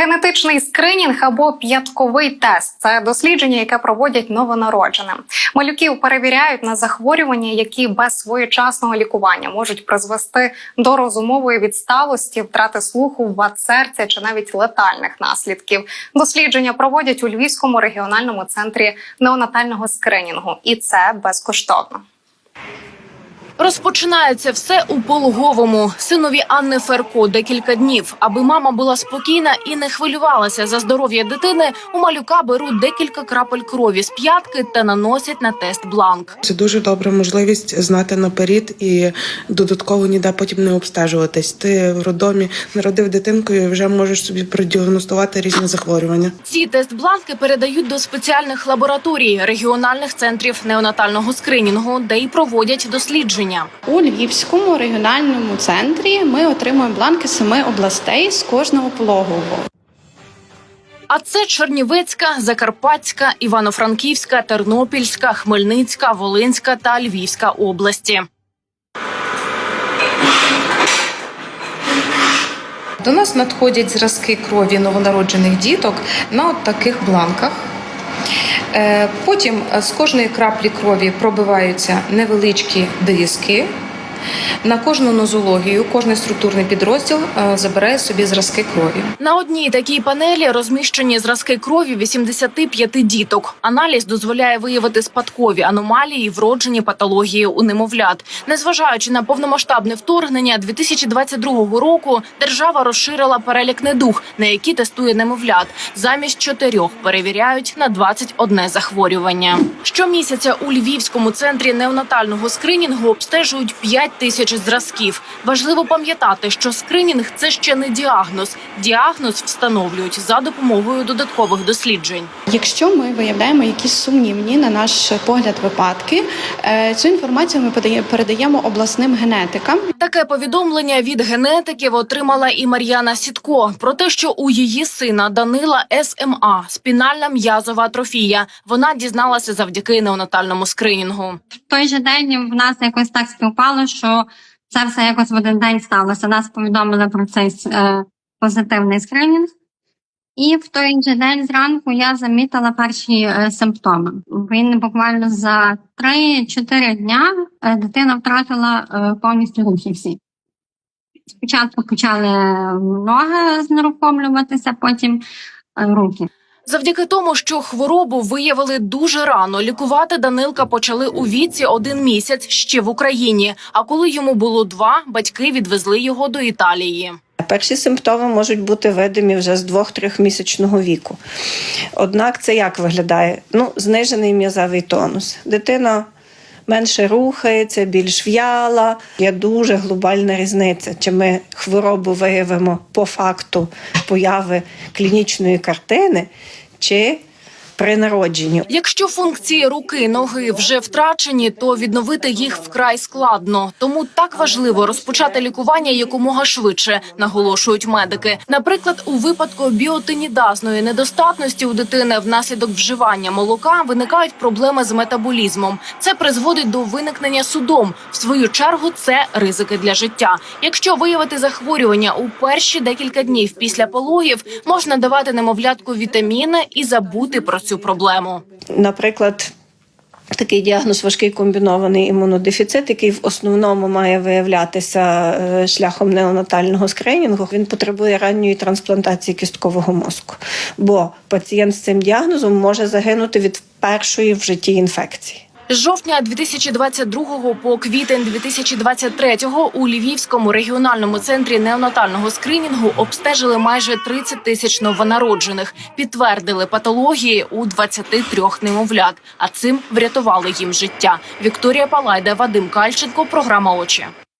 Генетичний скринінг або п'ятковий тест це дослідження, яке проводять новонародженим. Малюків перевіряють на захворювання, які без своєчасного лікування можуть призвести до розумової відсталості, втрати слуху, вад серця чи навіть летальних наслідків. Дослідження проводять у Львівському регіональному центрі неонатального скринінгу, і це безкоштовно. Розпочинається все у пологовому. Синові Анни Ферко декілька днів. Аби мама була спокійна і не хвилювалася за здоров'я дитини, у малюка беруть декілька крапель крові з п'ятки та наносять на тест бланк. Це дуже добра можливість знати наперед і додатково ніде потім не обстежуватись. Ти в роддомі народив дитинку і вже можеш собі продіагностувати різні захворювання. Ці тест-бланки передають до спеціальних лабораторій регіональних центрів неонатального скринінгу, де й проводять дослідження. У Львівському регіональному центрі ми отримуємо бланки семи областей з кожного пологового. А це Чернівецька, Закарпатська, Івано-Франківська, Тернопільська, Хмельницька, Волинська та Львівська області. До нас надходять зразки крові новонароджених діток на от таких бланках. Е, Потім е, з кожної краплі крові пробиваються невеличкі диски. На кожну нозологію, кожний структурний підрозділ е, забирає собі зразки крові. На одній такій панелі розміщені зразки крові 85 діток. Аналіз дозволяє виявити спадкові аномалії, вроджені патології у немовлят. Незважаючи на повномасштабне вторгнення 2022 року, держава розширила перелік недуг, на які тестує немовлят. Замість чотирьох перевіряють на 21 захворювання. Щомісяця у Львівському центрі неонатального скринінгу обстежують 5 тисяч зразків. Важливо пам'ятати, що скринінг це ще не діагноз. Діагноз встановлюють за допомогою додаткових досліджень. Якщо ми виявляємо якісь сумнівні на наш погляд випадки, е, цю інформацію ми подає- передаємо обласним генетикам. Таке повідомлення від генетиків отримала і Мар'яна Сітко про те, що у її сина Данила СМА спінальна м'язова атрофія. Вона дізналася завдяки неонатальному скринінгу. в той же день в нас якось так співпало, що це все якось в один день сталося. Нас повідомили про цей е, позитивний скринінг. І в той же день зранку я замітила перші е, симптоми. Він буквально за 3-4 дня е, дитина втратила е, повністю рухи всі. Спочатку почали ноги знерухомлюватися, потім е, руки. Завдяки тому, що хворобу виявили дуже рано, лікувати Данилка почали у віці один місяць ще в Україні. А коли йому було два, батьки відвезли його до Італії. Перші симптоми можуть бути видимі вже з 2-3 місячного віку. Однак це як виглядає? Ну, знижений м'язовий тонус. Дитина менше рухається, більш в'яла. Є дуже глобальна різниця, чи ми хворобу виявимо по факту появи клінічної картини, чи при народженні. Якщо функції руки, ноги вже втрачені, то відновити їх вкрай складно. Тому так важливо розпочати лікування якомога швидше, наголошують медики. Наприклад, у випадку біотинідазної недостатності у дитини внаслідок вживання молока виникають проблеми з метаболізмом. Це призводить до виникнення судом. В свою чергу це ризики для життя. Якщо виявити захворювання у перші декілька днів після пологів, можна давати немовлятку вітаміни і забути про цю проблему. Наприклад, такий діагноз важкий комбінований імунодефіцит, який в основному має виявлятися е, шляхом неонатального скринінгу, він потребує ранньої трансплантації кісткового мозку, бо пацієнт з цим діагнозом може загинути від першої в житті інфекції. З жовтня 2022 по квітень 2023 у Львівському регіональному центрі неонатального скринінгу обстежили майже 30 тисяч новонароджених, підтвердили патології у 23 немовлят, а цим врятували їм життя. Вікторія Палайда, Вадим Кальченко, програма очі.